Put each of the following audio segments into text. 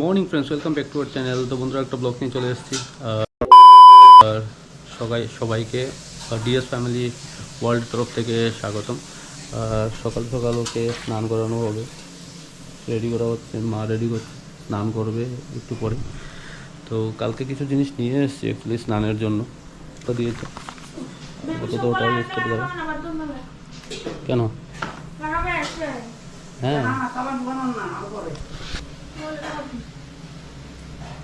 Morning friends welcome back to our channel. তো বন্ধুরা একটা ব্লগ নিয়ে চলে এসেছি। আর আর সবাই সবাইকে ডিএস ফ্যামিলি ওয়ার্ল্ড তরফ থেকে স্বাগতম। আর সকাল সকাল ওকে স্নান করানো হবে। রেডি করা হচ্ছে মা রেডি করছে স্নান করবে একটু পরে। তো কালকে কিছু জিনিস নিয়ে এসেছি অ্যাকচুয়ালি স্নানের জন্য। তো দিয়েছে। কত তো ওটা ইউজ করতে পারে। কেন? হ্যাঁ।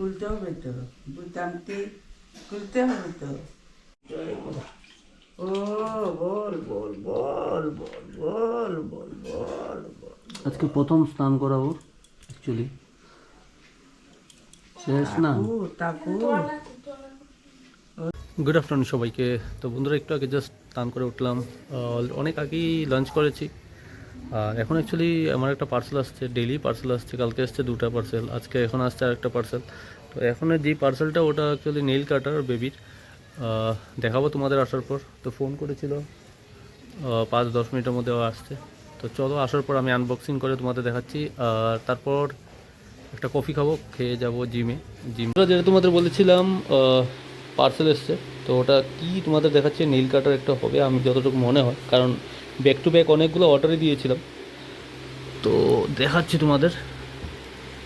খুলতে হবে তো বুতামটি খুলতে হবে তো। ও বল বল বল বল বল বল বল আজকে প্রথম স্নান করাবো অ্যাকচুয়ালি শেষ না গুড আফটারনুন সবাইকে। তো বন্ধুরা একটু আগে জাস্ট স্নান করে উঠলাম। অনেক আগেই লাঞ্চ করেছি। আর এখন অ্যাকচুয়ালি আমার একটা পার্সেল আসছে ডেইলি পার্সেল আসছে, কালকে আসছে দুটো পার্সেল আজকে এখন আসছে আর একটা পার্সেল তো এখন যে পার্সেলটা ওটা অ্যাকচুয়ালি নেইল কাটার বেবির দেখাবো তোমাদের আসার পর। তো ফোন করেছিল পাঁচ দশ মিনিটের মধ্যে আসছে। তো চলো, আসার পর আমি আনবক্সিং করে তোমাদের দেখাচ্ছি। আর তারপর একটা কফি খাব, খেয়ে যাব জিমে জিম যেটা তোমাদের বলেছিলাম পার্সেল এসছে। তো ওটা কি তোমাদের দেখাচ্ছে? নীল কাটার একটা হবে, আমি যতটুকু মনে হয়। কারণ ব্যাক টু ব্যাক অনেকগুলো অর্ডারই দিয়েছিলাম। তো দেখাচ্ছি তোমাদের।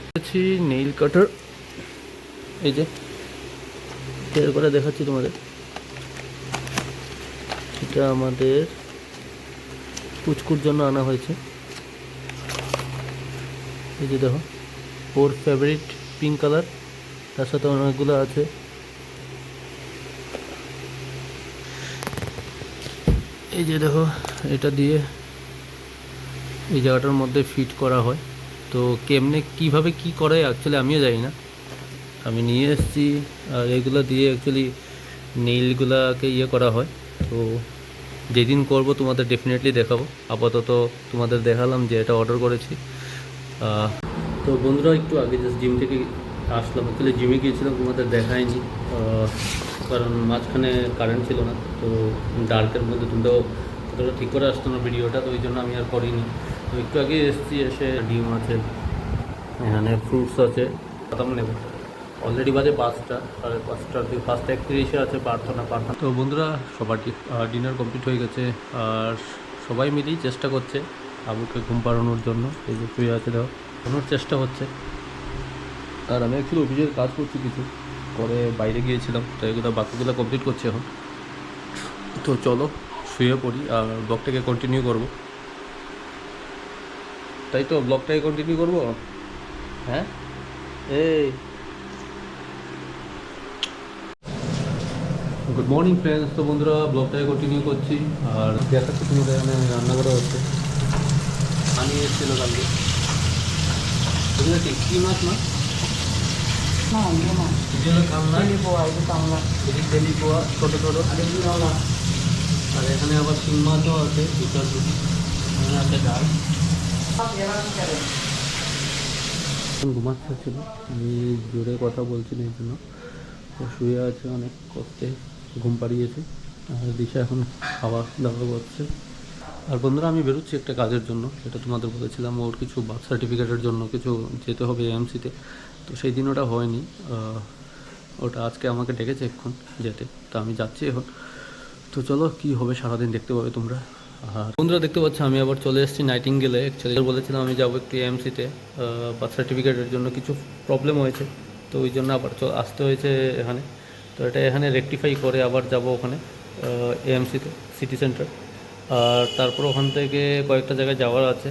দেখাচ্ছি নেইল কাটার। এই যে বের করে দেখাচ্ছি তোমাদের। এটা আমাদের কুচকুর জন্য আনা হয়েছে। এই যে দেখো, ওর ফেভারিট পিঙ্ক কালার তার সাথে অনেকগুলো আছে। এই যে দেখো, এটা দিয়ে এই জায়গাটার মধ্যে ফিট করা হয়। তো কেমনে, কীভাবে কি করে অ্যাকচুয়ালি আমিও জানি না। আমি নিয়ে এসেছি, আর এগুলো দিয়ে অ্যাকচুয়ালি নেইলগুলোকে ইয়ে করা হয়। তো যেদিন করব তোমাদের ডেফিনেটলি দেখাবো। আপাতত তোমাদের দেখালাম যে এটা অর্ডার করেছি। তো বন্ধুরা, একটু আগে জাস্ট জিম থেকে আসলাম। আসলে জিমে গিয়েছিলাম, তোমাদের দেখায়নি কারণ মাঝখানে কারেন্ট ছিল না, তো ডার্কের মধ্যে তোমরাও কতটা ঠিক করে আসতো না ভিডিওটা তো ওই জন্য আমি আর করিনি। তো একটু আগে এসেছি, এসে ডিম আছে, এখানে ফ্রুটস আছে, বাদাম নেব। অলরেডি বাজে পাঁচটা, সাড়ে পাঁচটার দিকে পাঁচটা একত্রিশে আছে প্রার্থনা প্রার্থনা। তো বন্ধুরা, সবার ডিনার কমপ্লিট হয়ে গেছে, আর সবাই মিলেই চেষ্টা করছে আবুকে ঘুম পাড়ানোর জন্য। এই যে শুয়ে আছে দেখো চেষ্টা হচ্ছে। আর আমি অ্যাকচুয়ালি অফিসের কাজ করছি কিছু। পরে বাইরে গিয়েছিলাম তো এগুলো বাকিগুলো কমপ্লিট করছি এখন। তো চলো, শুয়ে পড়ি আর ব্লগটাকে কন্টিনিউ করব। তাই তো ব্লগটাকে কন্টিনিউ করব? হ্যাঁ? এই। গুড মর্নিং ফ্রেন্ডস তো বন্ধুরা ব্লগটাকে কন্টিনিউ করছি। আর দেখাচ্ছি তোমাদের এখানে রান্না করা হচ্ছে পানি এসেছিল কালকে। কী? মাছ না না? না। এটা কামলা ছোটো ছোটো আর এখানে আবার শিং মাছও আছে দুটার দুটি এখানে আছে ডাল। ঘুমাচ্ছে ছিল আমি জোরে কথা বলছি না এই জন্য। ও শুয়ে আছে অনেক কষ্টে ঘুম পাড়িয়েছে। আর দিশা এখন খাওয়া দাওয়া করছে। আর বন্ধুরা আমি বেরোচ্ছি একটা কাজের জন্য সেটা তোমাদের বলেছিলাম ওর কিছু বার্থ সার্টিফিকেটের জন্য কিছু যেতে হবে এমসিতে তো সেই দিন ওটা হয়নি। ওটা আজকে আমাকে ডেকেছে এক্ষণ যেতে। তো আমি যাচ্ছি এখন। তো চলো, কি হবে সারাদিন দেখতে পাবে তোমরা। আর বন্ধুরা, দেখতে পাচ্ছ, আমি আবার চলে এসেছি নাইটিং গেলে অ্যাকচুয়ালি বলেছিলাম আমি যাব একটু এমসিতে বার্থ সার্টিফিকেটের জন্য কিছু প্রবলেম হয়েছে। তো ওই জন্য আবার আসতে হয়েছে এখানে। তো এটা এখানে রেকটিফাই করে আবার যাব ওখানে এএমসিতে সিটি সেন্টার আর তারপর ওখান থেকে কয়েকটা জায়গায় যাওয়ার আছে।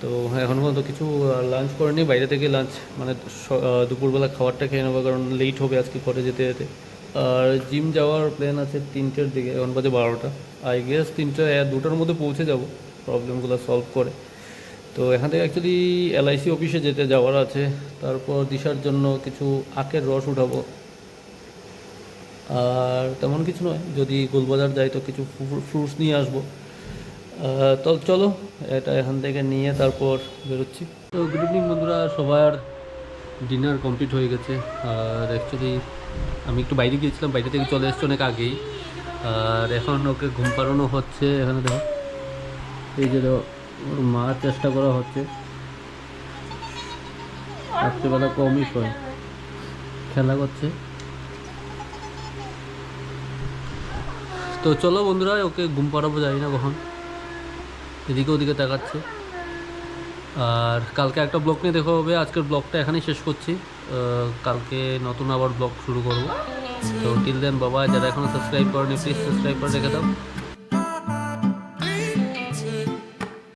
তো এখন পর্যন্ত কিছু লাঞ্চ করেনি। বাইরে থেকে লাঞ্চ মানে দুপুরবেলা খাবারটা খেয়ে নেব, কারণ লেট হবে আজকে করে যেতে যেতে। আর জিম যাওয়ার প্ল্যান আছে তিনটের দিকে, এখন বাজে বারোটা। আই গেস তিনটে দুটোর মধ্যে পৌঁছে যাব প্রবলেমগুলো সলভ করে। তো এখান থেকে অ্যাকচুয়ালি এলআইসি অফিসে যেতে যাওয়ার আছে। তারপর দিশার জন্য কিছু আখের রস উঠাবো। আর তেমন কিছু নয়, যদি গোলবাজার যাই তো কিছু ফ্রুটস নিয়ে আসব। তো চলো, এটা এখান থেকে নিয়ে তারপর বেরোচ্ছি। তো গুড ইভিনিং বন্ধুরা সবার ডিনার কমপ্লিট হয়ে গেছে। আর অ্যাকচুয়ালি আমি একটু বাইরে গিয়েছিলাম, বাইরে থেকে চলে এসছি অনেক আগেই। আর এখন ওকে ঘুম পাড়ানো হচ্ছে, এখানে দেখো। এই যে মার চেষ্টা করা হচ্ছে। রাত্রেবেলা কমই শোয়। খেলা করছে। তো চলো বন্ধুরা, ওকে ঘুম পাড়াবো যাই না কখন। এদিকে ওদিকে তাকাচ্ছে। আর কালকে একটা ব্লগ নিয়ে দেখা হবে। আজকের ব্লগটা এখানেই শেষ করছি। কালকে নতুন আবার ব্লগ শুরু করব। তো টিল দেন বাবা যারা এখনও সাবস্ক্রাইব করেনি প্লিজ সাবস্ক্রাইব করে রেখে দাও।